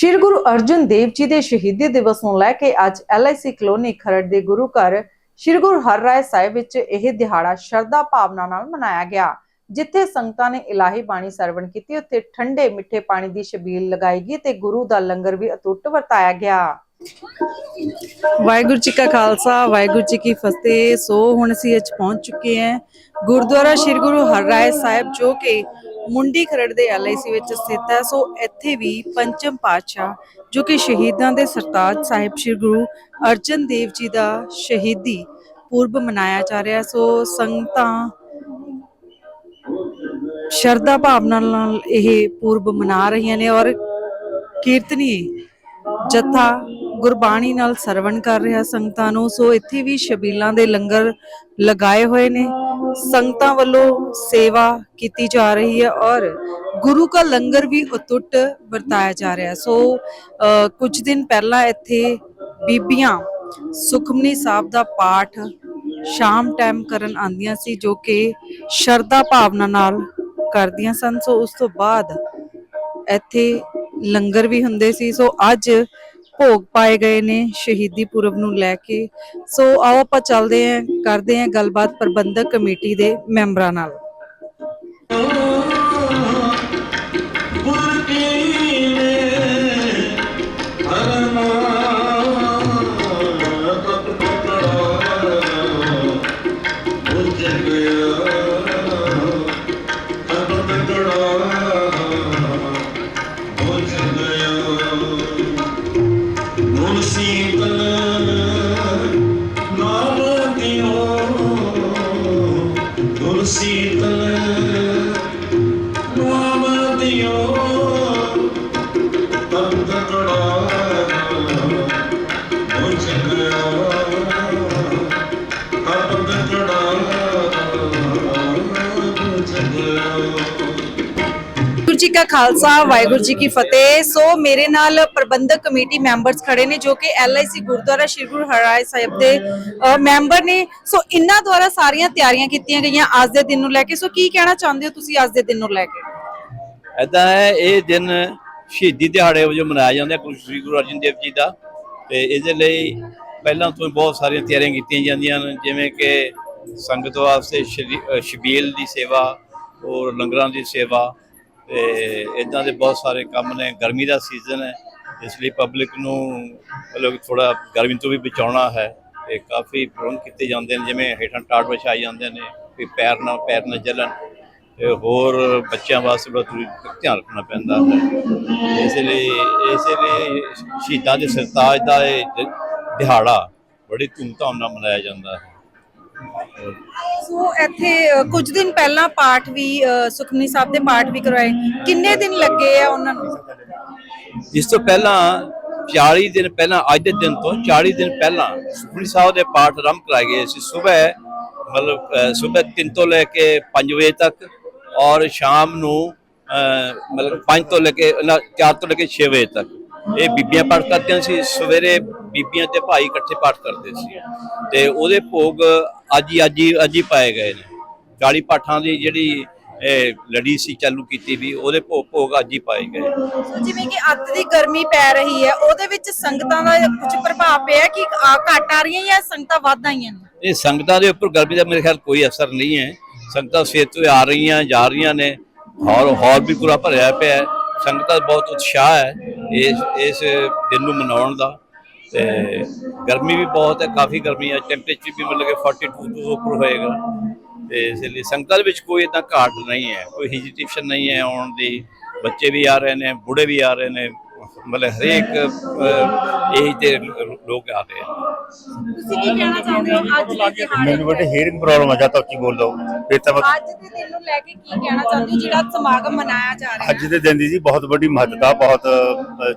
ਸ਼੍ਰੀ ਗੁਰੂ ਅਰਜਨ ਦੇਵ ਜੀ ਦੇ ਸ਼ਹੀਦੀ ਦਿਵਸ ਨੂੰ ਲੈ ਕੇ ਅੱਜ ਐਲਆਈਸੀ ਕਲੋਨੀ ਖਰੜ ਦੇ ਗੁਰੂ ਘਰ ਸ਼੍ਰੀ ਗੁਰੂ ਹਰਰਾਏ ਸਾਹਿਬ ਵਿੱਚ ਇਹ ਦਿਹਾੜਾ ਸ਼ਰਧਾ ਭਾਵਨਾ ਨਾਲ ਮਨਾਇਆ ਗਿਆ, ਜਿੱਥੇ ਸੰਗਤਾਂ ਨੇ ਇਲਾਹੀ ਬਾਣੀ ਸਰਵਣ ਕੀਤੀ, ਉੱਥੇ ਠੰਡੇ ਮਿੱਠੇ ਪਾਣੀ ਦੀ ਛਬੀਲ ਲਗਾਈ ਗਈ ਤੇ ਗੁਰੂ ਦਾ ਲੰਗਰ ਵੀ ਅਟੁੱਟ ਵਰਤਾਇਆ ਗਿਆ। ਵਾਹਿਗੁਰੂ ਜੀ ਕਾ ਖਾਲਸਾ, ਵਾਹਿਗੁਰੂ ਜੀ ਕੀ ਫਤਿਹ। ਸੋ ਹੁਣ ਅਸੀਂ ਅੱਜ ਪਹੁੰਚ ਚੁੱਕੇ ਹਾਂ ਗੁਰਦੁਆਰਾ ਸ਼੍ਰੀ ਗੁਰੂ ਹਰਰਾਏ ਸਾਹਿਬ, ਜੋ ਕਿ ਮੁੰਡੀ ਖਰੜ ਦੇ ਐਲਆਈਸੀ ਵਿੱਚ ਸਥਿਤ ਹੈ। ਸੋ ਇੱਥੇ ਵੀ ਪੰਚਮ ਪਾਤਸ਼ਾਹ, ਜੋ ਕਿ ਸ਼ਹੀਦਾਂ ਦੇ ਸਰਤਾਜ ਸਾਹਿਬ ਸ਼੍ਰੀ ਗੁਰੂ ਅਰਜਨ ਦੇਵ ਜੀ ਦਾ ਸ਼ਹੀਦੀ ਪੁਰਬ ਮਨਾਇਆ ਜਾ ਰਿਹਾ। ਸੋ ਸੰਗਤਾਂ ਸ਼ਰਧਾ ਭਾਵਨਾ ਨਾਲ ਇਹ ਪੁਰਬ ਮਨਾ ਰਹੀਆਂ ਨੇ ਔਰ ਕੀਰਤਨੀ ਜਥਾ ਗੁਰਬਾਣੀ ਨਾਲ ਸਰਵਣ ਕਰ ਰਿਹਾ ਸੰਗਤਾਂ ਨੂੰ। ਸੋ ਇੱਥੇ ਵੀ ਸ਼ਬੀਲਾਂ ਦੇ ਲੰਗਰ ਲਗਾਏ ਹੋਏ ਨੇ। ਸੰਗਤਾਂ ਵੱਲੋਂ ਸੇਵਾ ਕੀਤੀ ਜਾ ਰਹੀ ਹੈ ਔਰ ਗੁਰੂ ਕਾ ਲੰਗਰ ਵੀ ਅਟੁੱਟ ਵਰਤਾਇਆ ਜਾ ਰਿਹਾ ਸੋ ਕੁਝ ਦਿਨ ਪਹਿਲਾਂ ਇੱਥੇ ਬੀਬੀਆਂ ਸੁਖਮਨੀ ਸਾਹਿਬ ਦਾ ਪਾਠ ਸ਼ਾਮ ਟਾਈਮ ਕਰਨ ਆਂਦੀਆਂ ਸੀ, ਜੋ ਕਿ ਸ਼ਰਧਾ ਭਾਵਨਾ ਨਾਲ ਕਰਦੀਆਂ ਸਨ। ਸੋ ਉਸ ਤੋਂ ਬਾਅਦ ਇੱਥੇ ਲੰਗਰ ਵੀ ਹੁੰਦੇ ਸੀ। ਸੋ ਅੱਜ ਭੋਗ ਪਾਏ ਗਏ ਨੇ ਸ਼ਹੀਦੀ ਪੁਰਬ ਨੂੰ ਲੈ ਕੇ। ਸੋ ਆਓ ਆਪਾਂ ਚੱਲਦੇ ਆਂ ਕਰਦੇ ਆਂ ਗੱਲਬਾਤ ਪ੍ਰਬੰਧਕ ਕਮੇਟੀ ਦੇ ਮੈਂਬਰਾਂ ਨਾਲ। You. ਕਾ ਖਾਲਸਾ, ਵਾਹਿਗੁਰੂ ਜੀ ਕੀ ਫਤਿਹ। ਸੋ ਮੇਰੇ ਨਾਲ ਪ੍ਰਬੰਧਕ ਕਮੇਟੀ ਮੈਂਬਰਸ ਖੜੇ ਨੇ, ਜੋ ਕਿ ਐਲਆਈਸੀ ਗੁਰਦੁਆਰਾ ਸ਼੍ਰੀ ਗੁਰੂ ਹਰਿਰਾਏ ਸਾਹਿਬ ਦੇ ਮੈਂਬਰ ਨੇ। ਸੋ ਇਹਨਾਂ ਦੁਆਰਾ ਸਾਰੀਆਂ ਤਿਆਰੀਆਂ ਕੀਤੀਆਂ ਗਈਆਂ ਅੱਜ ਦੇ ਦਿਨ ਨੂੰ ਲੈ ਕੇ। ਸੋ ਕੀ ਕਹਿਣਾ ਚਾਹੁੰਦੇ ਹੋ ਤੁਸੀਂ ਅੱਜ ਦੇ ਦਿਨ ਨੂੰ ਲੈ ਕੇ? ਐਦਾਂ ਹੈ, ਇਹ ਦਿਨ ਸ਼ਹੀਦੀ ਦਿਹਾੜੇ ਵਜੋਂ ਮਨਾਇਆ ਜਾਂਦਾ ਹੈ, ਸ੍ਰੀ ਗੁਰੂ ਅਰਜਨ ਦੇਵ ਜੀ ਦਾ। ਤੇ ਇਹਦੇ ਲਈ ਪਹਿਲਾਂ ਤੋਂ ਬਹੁਤ ਸਾਰੀਆਂ ਤਿਆਰੀਆਂ ਕੀਤੀਆਂ ਜਾਂਦੀਆਂ ਨੇ ਜਿਵੇਂ ਕਿ ਸੰਗਤ ਵਾਸਤੇ ਸ਼ਰੀ- ਦੀ ਸੇਵਾ ਔਰ ਲੰਗਰਾਂ ਦੀ ਸੇਵਾ ਤੇ ਇਦਾਂ ਦੇ ਬਹੁਤ ਸਾਰੇ ਕੰਮ ਨੇ। ਗਰਮੀ ਦਾ ਸੀਜ਼ਨ ਹੈ, ਇਸ ਲਈ ਪਬਲਿਕ ਨੂੰ ਮਤਲਬ ਥੋੜਾ ਗਰਮੀ ਤੋਂ ਵੀ ਬਚਾਉਣਾ ਹੈ ਤੇ ਕਾਫੀ ਪ੍ਰਬੰਧ ਕੀਤੇ ਜਾਂਦੇ ਨੇ, ਜਿਵੇਂ ਹੇਠਾਂ ਟਾਟ ਵਿਛਾਏ ਜਾਂਦੇ ਨੇ, ਵੀ ਪੈਰ ਨਾ ਪੈਰ ਨਾ ਜਲਣ ਤੇ ਹੋਰ ਬੱਚਿਆਂ ਵਾਸਤੇ ਬੜਾ ਧਿਆਨ ਰੱਖਣਾ ਪੈਂਦਾ ਹੈ। ਇਸ ਲਈ ਇਸ ਲਈ ਸ਼ਹੀਦਾਂ ਦੇ ਸਰਤਾਜ ਦਾ ਇਹ ਦਿਹਾੜਾ ਬੜੀ ਧੂਮਧਾਮ ਨਾਲ ਮਨਾਇਆ ਜਾਂਦਾ ਹੈ। ਸੋ ਇੱਥੇ ਕੁਝ ਦਿਨ ਪਹਿਲਾਂ ਪਾਠ ਵੀ ਸੁਖਮਨੀ ਸਾਹਿਬ ਦੇ ਪਾਠ ਵੀ ਕਰਵਾਏ। ਕਿੰਨੇ ਦਿਨ ਲੱਗੇ ਆ ਉਹਨਾਂ ਨੂੰ? ਇਸ ਤੋਂ ਪਹਿਲਾਂ 40 ਦਿਨ ਪਹਿਲਾਂ ਅੱਜ ਦੇ ਦਿਨ ਤੋਂ 40 ਦਿਨ ਪਹਿਲਾਂ ਸੁਖਮਨੀ ਸਾਹਿਬ ਦੇ ਪਾਠ ਆਰੰਭ ਕਰਾਏ ਗਏ ਸੀ। ਸਵੇਰ ਮਤਲਬ ਸਵੇਰ 3 ਤੋਂ ਲੈ ਕੇ 5 ਵਜੇ ਤੱਕ ਔਰ ਸ਼ਾਮ ਨੂੰ ਅਹ, ਮਤਲਬ 5 ਤੋਂ ਲੈ ਕੇ 4 ਤੋਂ ਲੈ ਕੇ 6 ਵਜੇ ਤੱਕ। ਇਹ ਬੀਬੀਆਂ ਪਾਠ ਕਰਦੀਆਂ ਸੀ। ਸਵੇਰੇ ਬੀਬੀਆਂ ਤੇ ਭਾਈ ਇਕੱਠੇ ਪਾਠ ਕਰਦੇ ਸੀ। ਤੇ ਉਹਦੇ ਭੋਗ ਅੱਜ ਹੀ ਅੱਜ ਹੀ ਅੱਜ ਹੀ ਪਾਏ ਗਏ ਨੇ। 40 ਪਾਠਾਂ ਦੀ ਜਿਹੜੀ ਇਹ ਲੜੀ ਸੀ ਚਾਲੂ ਕੀਤੀ ਵੀ ਉਹਦੇ ਭੋਗ ਭੋਗ ਅੱਜ ਹੀ ਪਾਏ ਗਏ ਜਿਵੇਂ ਕਿ ਅੱਤ ਦੀ ਗਰਮੀ ਪੈ ਰਹੀ ਹੈ ਉਹਦੇ ਵਿੱਚ ਸੰਗਤਾਂ ਦਾ ਕੁਝ ਪ੍ਰਭਾਵ ਪਿਆ ਕਿ ਆ- ਘੱਟ ਆ ਰਹੀਆਂ ਜਾਂ ਸੰਗਤਾਂ ਵੱਧ ਆਈਆਂ ਨੇ? ਇਹ ਸੰਗਤਾਂ ਦੇ ਉੱਪਰ ਗਰਮੀ ਦਾ ਮੇਰੇ ਖਿਆਲ ਕੋਈ ਅਸਰ ਨਹੀਂ ਹੈ। ਸੰਗਤਾਂ ਸਵੇਰ ਤੋਂ ਹੀ ਆ ਰਹੀਆਂ ਜਾ ਰਹੀਆਂ ਨੇ। ਹੌਲ ਹੌਲ ਵੀ ਪੂਰਾ ਭਰਿਆ ਪਿਆ ਹੈ। ਸੰਗਤਾਂ ਦਾ ਬਹੁਤ ਉਤਸ਼ਾਹ ਹੈ ਇਸ ਇਸ ਦਿਨ ਨੂੰ ਮਨਾਉਣ ਦਾ। ਤੇ ਗਰਮੀ ਵੀ ਬਹੁਤ ਹੈ ਕਾਫੀ ਗਰਮੀ ਹੈ ਟੈਂਪਰੇਚਰ ਵੀ ਮਤਲਬ ਕਿ 42 ਤੋਂ ਉੱਪਰ ਹੋਏਗਾ। ਤੇ ਇਸ ਲਈ ਸੰਗਤਾਂ ਵਿੱਚ ਕੋਈ ਇਦਾਂ ਘਾਟ ਨਹੀਂ ਹੈ ਕੋਈ ਹਿਜੀਟੇਸ਼ਨ ਨਹੀਂ ਹੈ ਆਉਣ ਦੀ। ਬੱਚੇ ਵੀ ਆ ਰਹੇ ਨੇ ਬੁੱਢੇ ਵੀ ਆ ਰਹੇ ਨੇ ਮਤਲਬ ਹਰੇਕ ਏਜ ਦੇ ਲੋਕ ਆ ਰਹੇ ਨੇ ਤੁਸੀਂ ਕੀ ਕਹਿਣਾ ਚਾਹੁੰਦੇ ਹੋ ਅੱਜ ਦੇ ਦਿਹਾੜੇ ਮੈਨੂੰ ਬੇਟੇ ਹੀਅਰਿੰਗ ਪ੍ਰੋਬਲਮ ਆ ਜਾਂ ਤਾਂ ਉੱਚੀ ਬੋਲ ਦੋ ਫਿਰ ਤਾਂ ਮੈਂ ਅੱਜ ਦੇ ਦਿਨ ਨੂੰ ਲੈ ਕੇ ਕੀ ਕਹਿਣਾ ਚਾਹੁੰਦੇ ਹੋ? ਜਿਹੜਾ ਸਮਾਗਮ ਮਨਾਇਆ ਜਾ ਰਿਹਾ ਅੱਜ ਦੇ ਦਿਨ ਦੀ ਜੀ ਬਹੁਤ ਵੱਡੀ ਮਹੱਤਤਾ ਬਹੁਤ ਅ,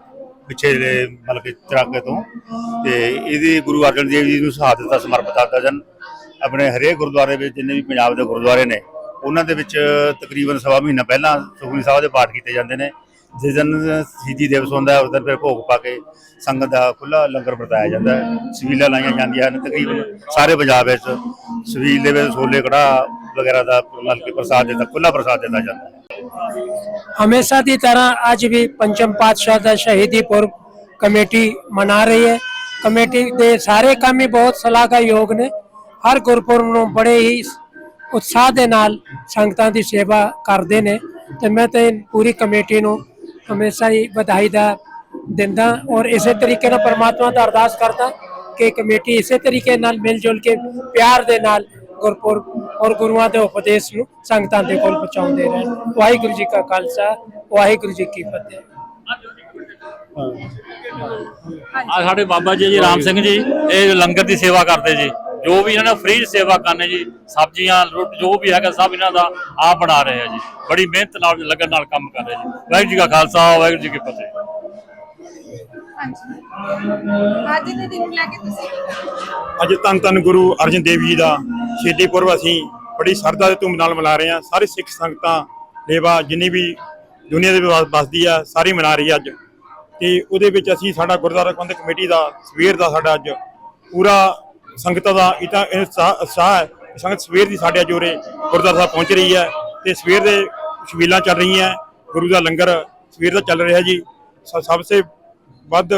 ਪਿੱਛੇ ਦੇ ਮਤਲਬ ਕਿ ਚਰਾਗੇ ਤੋਂ। ਤੇ ਇਹਦੀ ਗੁਰੂ ਅਰਜਨ ਦੇਵ ਜੀ ਨੂੰ ਸ਼ਹਾਦਤ ਦਾ ਸਮਰਪਿਤ ਕਰਦਾ ਜਨ ਆਪਣੇ ਹਰੇਕ ਗੁਰਦੁਆਰੇ ਵਿੱਚ ਜਿੰਨੇ ਵੀ ਪੰਜਾਬ ਦੇ ਗੁਰਦੁਆਰੇ ਨੇ, ਉਹਨਾਂ ਦੇ ਵਿੱਚ ਤਕਰੀਬਨ ਸਵਾ ਮਹੀਨਾ ਪਹਿਲਾਂ ਸੁਖਮਨੀ ਸਾਹਿਬ ਦੇ ਪਾਠ ਕੀਤੇ ਜਾਂਦੇ ਨੇ। ਜਿਸ ਦਿਨ ਸ਼ਹੀਦੀ ਦਿਵਸ ਹੁੰਦਾ ਉਸ ਦਿਨ ਫਿਰ ਭੋਗ ਪਾ ਕੇ ਸੰਗਤ ਦਾ ਖੁੱਲਾ ਲੰਗਰ ਵਰਤਾਇਆ ਜਾਂਦਾ ਹੈ। ਸਵੀਲਾਂ ਲਾਈਆਂ ਜਾਂਦੀਆਂ ਹਨ, ਤਕਰੀਬਨ ਸਾਰੇ ਪੰਜਾਬ ਵਿੱਚ। ਸਵੀਲ ਦੇ ਵਿੱਚ ਛੋਲੇ ਕੜਾਹ ਵਗੈਰਾ ਦਾ ਮਤਲਬ ਕਿ ਪ੍ਰਸਾਦ ਦਿੱਤਾ ਖੁੱਲਾ ਪ੍ਰਸਾਦ ਦਿੱਤਾ ਜਾਂਦਾ ਹੈ। ਹਮੇਸ਼ਾ ਦੀ ਤਰ੍ਹਾਂ ਅੱਜ ਵੀ ਪੰਚਮ ਪਾਤਸ਼ਾਹ ਦਾ ਸ਼ਹੀਦੀ ਪੁਰਬ ਕਮੇਟੀ ਮਨਾ ਰਹੀ ਹੈ। ਕਮੇਟੀ ਦੇ ਸਾਰੇ ਕੰਮ ਹੀ ਬਹੁਤ ਸ਼ਲਾਘਾਯੋਗ ਨੇ। ਹਰ ਗੁਰਪੁਰਬ ਨੂੰ ਬੜੇ ਹੀ ਉਤਸ਼ਾਹ ਦੇ ਨਾਲ ਸੰਗਤਾਂ ਦੀ ਸੇਵਾ ਕਰਦੇ ਨੇ ਤੇ ਮੈਂ ਤੇ ਪੂਰੀ ਕਮੇਟੀ ਨੂੰ ਹਮੇਸ਼ਾ ਹੀ ਵਧਾਈ ਦਾ ਦਿੰਦਾ ਔਰ ਇਸੇ ਤਰੀਕੇ ਨਾਲ ਪਰਮਾਤਮਾ ਦਾ ਅਰਦਾਸ ਕਰਦਾ ਕਿ ਕਮੇਟੀ ਇਸੇ ਤਰੀਕੇ ਨਾਲ ਮਿਲ ਜੁਲ ਕੇ ਪਿਆਰ ਦੇ ਨਾਲ ਗੁਰਪੁਰਬ ਔਰ ਗੁਰੂਆਂ ਦੇ ਉਪਦੇਸ਼ ਨੂੰ ਸੰਗਤਾਂ ਦੇ ਕੋਲ ਪਹੁੰਚਾਉਂਦੇ ਰਹਿਣ ਵਾਹਿਗੁਰੂ ਜੀ ਕਾ ਖਾਲਸਾ, ਵਾਹਿਗੁਰੂ ਜੀ ਕੀ ਫਤਿਹ। ਆ ਸਾਡੇ ਬਾਬਾ ਜੀ ਜੀ ਰਾਮ ਸਿੰਘ ਜੀ, ਇਹ ਲੰਗਰ ਦੀ ਸੇਵਾ ਕਰਦੇ ਜੀ, ਜੋ ਵੀ ਇਹਨਾਂ ਨੇ ਫ੍ਰੀ ਸੇਵਾ ਕਰਨੇ ਜੀ, ਸਬਜ਼ੀਆਂ, ਰੋਟੀ, ਜੋ ਵੀ ਹੈਗਾ ਸਭ ਇਹਨਾਂ ਦਾ ਆਪ ਬਣਾ ਰਹੇ ਆ ਜੀ। ਬੜੀ ਮਿਹਨਤ ਨਾਲ, ਲਗਨ ਨਾਲ ਕੰਮ ਕਰ ਰਹੇ ਜੀ। ਵਾਹਿਗੁਰੂ ਜੀ ਕਾ ਖਾਲਸਾ, ਵਾਹਿਗੁਰੂ ਜੀ ਕੀ ਫਤਿਹ। ਅੱਜ ਦੇ ਦਿਨ ਨੂੰ ਲੈ ਕੇ ਤੁਸੀਂ ਅੱਜ ਧੰਨ ਧੰਨ ਗੁਰੂ ਅਰਜਨ ਦੇਵ ਜੀ ਦਾ ਸ਼ਹੀਦੀ ਪੁਰਬ ਅਸੀਂ ਬੜੀ ਸਰਦਾ ਦੇ ਧੂਮ ਨਾਲ ਮਨਾ ਰਹੇ ਹਾਂ। ਸਾਰੇ ਸਿੱਖ ਸੰਗਤਾਂ, ਲੇਵਾ, ਜਿੰਨੀ ਵੀ ਦੁਨੀਆ ਦੇ ਵਿੱਚ ਵਸਦੀ ਆ, ਸਾਰੀ ਮਨਾ ਰਹੀ ਆ ਅੱਜ। ਤੇ ਉਹਦੇ ਵਿੱਚ ਅਸੀਂ ਸਾਡਾ ਗੁਰਦੁਆਰਾ ਪ੍ਰਬੰਧਕ ਕਮੇਟੀ ਦਾ, ਸਵੇਰ ਦਾ ਸਾਡਾ ਅੱਜ ਪੂਰਾ ਸੰਗਤਾਂ ਦਾ ਇਤਾ ਉਤਸ਼ਾਹ ਹੈ ਸੰਗਤ ਸਵੇਰ ਦੀ ਸਾਡੇ ਜੋਰੇ ਗੁਰਦੁਆਰਾ ਸਾਹਿਬ ਪਹੁੰਚ ਰਹੀ ਹੈ ਤੇ ਸਵੇਰ ਦੇ ਛਬੀਲਾਂ ਚੱਲ ਰਹੀਆਂ ਗੁਰੂ ਦਾ ਲੰਗਰ ਸਵੇਰ ਦਾ ਚੱਲ ਰਿਹਾ ਜੀ। ਸ- ਸਭ ਸੇ ਵੱਧ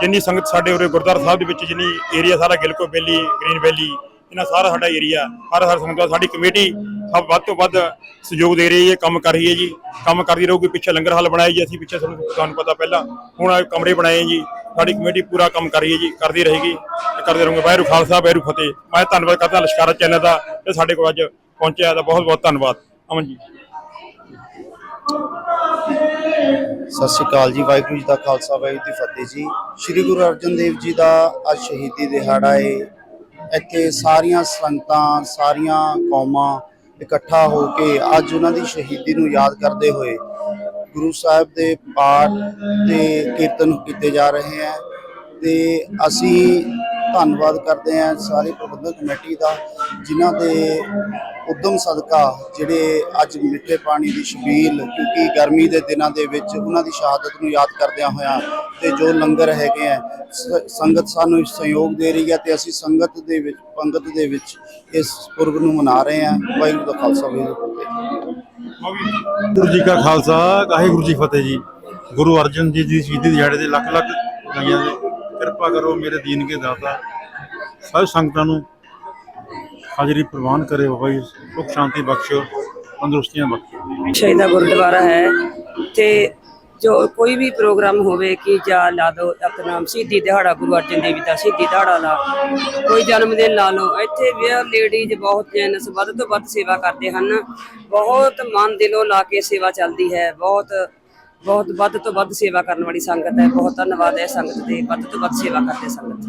ਜਿੰਨੀ ਸੰਗਤ ਸਾਡੇ ਉਰੇ ਗੁਰਦੁਆਰਾ ਸਾਹਿਬ ਦੇ ਵਿੱਚ ਜਿੰਨੀ ਏਰੀਆ ਸਾਰਾ ਗਿਲਕੋ ਵੈਲੀ ਗ੍ਰੀਨ ਵੈਲੀ ਇਹਨਾਂ ਸਾਰਾ ਸਾਡਾ ਏਰੀਆ ਹਰ ਹਰ ਸੰਗਤ ਦਾ, ਸਾਡੀ ਕਮੇਟੀ ਸਭ ਵੱਧ ਤੋਂ ਵੱਧ ਸਹਿਯੋਗ ਦੇ ਰਹੀ ਹੈ, ਕੰਮ ਕਰ ਰਹੀ ਹੈ ਜੀ। ਕੰਮ ਕਰਦੀ ਰਹੂਗੀ, ਪਿੱਛੇ ਲੰਗਰ ਹਾਲ ਬਣਾਇਆ ਜੀ ਅਸੀਂ, ਪਿੱਛੇ ਤੁਹਾਨੂੰ ਤੁਹਾਨੂੰ ਪਤਾ ਪਹਿਲਾਂ। ਹੁਣ ਕਮਰੇ ਬਣਾਏ ਜੀ। ਸਾਡੀ ਕਮੇਟੀ ਪੂਰਾ ਕੰਮ ਕਰ ਰਹੀ ਹੈ ਜੀ, ਕਰਦੀ ਰਹੇਗੀ ਤੇ ਕਰਦੇ ਰਹੂਗੇ। ਵਾਹਿਗੁਰੂ ਖਾਲਸਾ, ਵਾਹਿਗੁਰੂ ਫਤਿਹ। ਮੈਂ ਧੰਨਵਾਦ ਕਰਦਾ ਲਸ਼ਕਾਰਾ ਚੈਨਲ ਦਾ ਤੇ ਸਾਡੇ ਕੋਲ ਅੱਜ ਪਹੁੰਚਿਆ ਦਾ ਬਹੁਤ ਬਹੁਤ ਧੰਨਵਾਦ। ਅਮਨ ਜੀ। ਸਤਿ ਸ਼੍ਰੀ ਅਕਾਲ ਜੀ, ਵਾਹਿਗੁਰੂ ਜੀ ਦਾ ਖਾਲਸਾ, ਵਾਹਿਗੁਰੂ ਜੀ ਫਤਿਹ ਜੀ। ਸ੍ਰੀ ਗੁਰੂ ਅਰਜਨ ਦੇਵ ਜੀ ਦਾ ਅੱਜ ਸ਼ਹੀਦੀ ਦਿਹਾੜਾ ਏ। ਇੱਥੇ ਸਾਰੀਆਂ ਸੰਗਤਾਂ, ਸਾਰੀਆਂ ਕੌਮਾਂ ਇਕੱਠਾ ਹੋ ਕੇ ਅੱਜ ਉਹਨਾਂ ਦੀ ਸ਼ਹੀਦੀ ਨੂੰ ਯਾਦ ਕਰਦੇ ਹੋਏ ਗੁਰੂ ਸਾਹਿਬ ਦੇ ਪਾਠ ਤੇ ਕੀਰਤਨ ਕੀਤੇ ਜਾ ਰਹੇ ਹੈ। ਤੇ ਅਸੀਂ ਧੰਨਵਾਦ ਕਰਦੇ ਹਾਂ ਸਾਰੇ ਪ੍ਰਬੰਧਕ ਕਮੇਟੀ ਦਾ, ਜਿਨ੍ਹਾਂ ਦੇ ਉਦਮ ਸਦਕਾ ਜਿਹੜੇ ਅੱਜ ਮਿੱਠੇ ਪਾਣੀ ਦੀ ਛਬੀਲ, ਕਿਉਂਕਿ ਗਰਮੀ ਦੇ ਦਿਨਾਂ ਦੇ ਵਿੱਚ ਉਹਨਾਂ ਦੀ ਸ਼ਹਾਦਤ ਨੂੰ ਯਾਦ ਕਰਦਿਆਂ ਹੋਇਆਂ ਤੇ ਜੋ ਲੰਗਰ ਹੈਗੇ ਆ ਸੰਗਤ ਸਾਨੂੰ ਸਹਿਯੋਗ ਦੇ ਰਹੀ ਹੈ ਤੇ ਅਸੀਂ ਸੰਗਤ ਦੇ ਵਿੱਚ, ਪੰਗਤ ਦੇ ਵਿੱਚ ਇਸ ਪੁਰਬ ਨੂੰ ਮਨਾ ਰਹੇ ਹਾਂ। ਵਾਹਿਗੁਰੂ ਦਾ ਖਾਲਸਾ, ਵਾਹਿਗੁਰੂ ਜੀ ਗੁਰੂ ਜੀ ਕਾ ਖਾਲਸਾ, ਵਾਹਿਗੁਰੂ ਜੀ ਫਤਿਹ ਜੀ। ਗੁਰੂ ਅਰਜਨ ਜੀ ਦੀ ਸ਼ਹੀਦੀ ਦਿਹਾੜੇ ਦੇ ਲੱਖ ਲੱਖ ਵਧਾਈਆਂ ਕਿਰਪਾ ਕਰੋ ਮੇਰੇ ਦੀਨ ਕੇ ਦਾਤਾ। ਸਭ ਸੰਗਤਾਂ ਨੂੰ ਹਾਜ਼ਰੀ ਪ੍ਰਵਾਨ ਕਰੇ ਬਾਬਾ ਜੀ, ਸੁਖ ਸ਼ਾਂਤੀ ਬਖਸ਼ੋ ਤੰਦਰੁਸਤੀਆਂ ਬਖਸ਼ੋ ਸ਼ਹੀਦਾ ਗੁਰਦੁਆਰਾ ਹੈ ਤੇ ਜੋ ਕੋਈ ਵੀ ਪ੍ਰੋਗਰਾਮ ਹੋਵੇ ਕਿ ਜਾਂ ਲਾ ਦੋ ਆਪਣਾ ਸ਼ਹੀਦੀ ਦਿਹਾੜਾ ਗੁਰੂ ਅਰਜਨ ਦੇਵ ਜੀ ਦਾ ਸ਼ਹੀਦੀ ਦਿਹਾੜਾ ਲਾ ਕੋਈ ਜਨਮ ਦਿਨ ਲਾ ਲਓ, ਇੱਥੇ ਵੀ ਲੇਡੀਜ਼ ਬਹੁਤ ਜੈਨਸ ਵੱਧ ਤੋਂ ਵੱਧ ਸੇਵਾ ਕਰਦੇ ਹਨ। ਬਹੁਤ ਮਨ ਦਿਲੋਂ ਲਾ ਕੇ ਸੇਵਾ ਚੱਲਦੀ ਹੈ, ਬਹੁਤ ਬਹੁਤ ਵੱਧ ਤੋਂ ਵੱਧ ਸੇਵਾ ਕਰਨ ਵਾਲੀ ਸੰਗਤ ਹੈ, ਬਹੁਤ ਧੰਨਵਾਦ ਹੈ ਸੰਗਤ ਦੇ ਵੱਧ ਤੋਂ ਵੱਧ ਸੇਵਾ ਕਰਦੇ ਸੰਗਤ।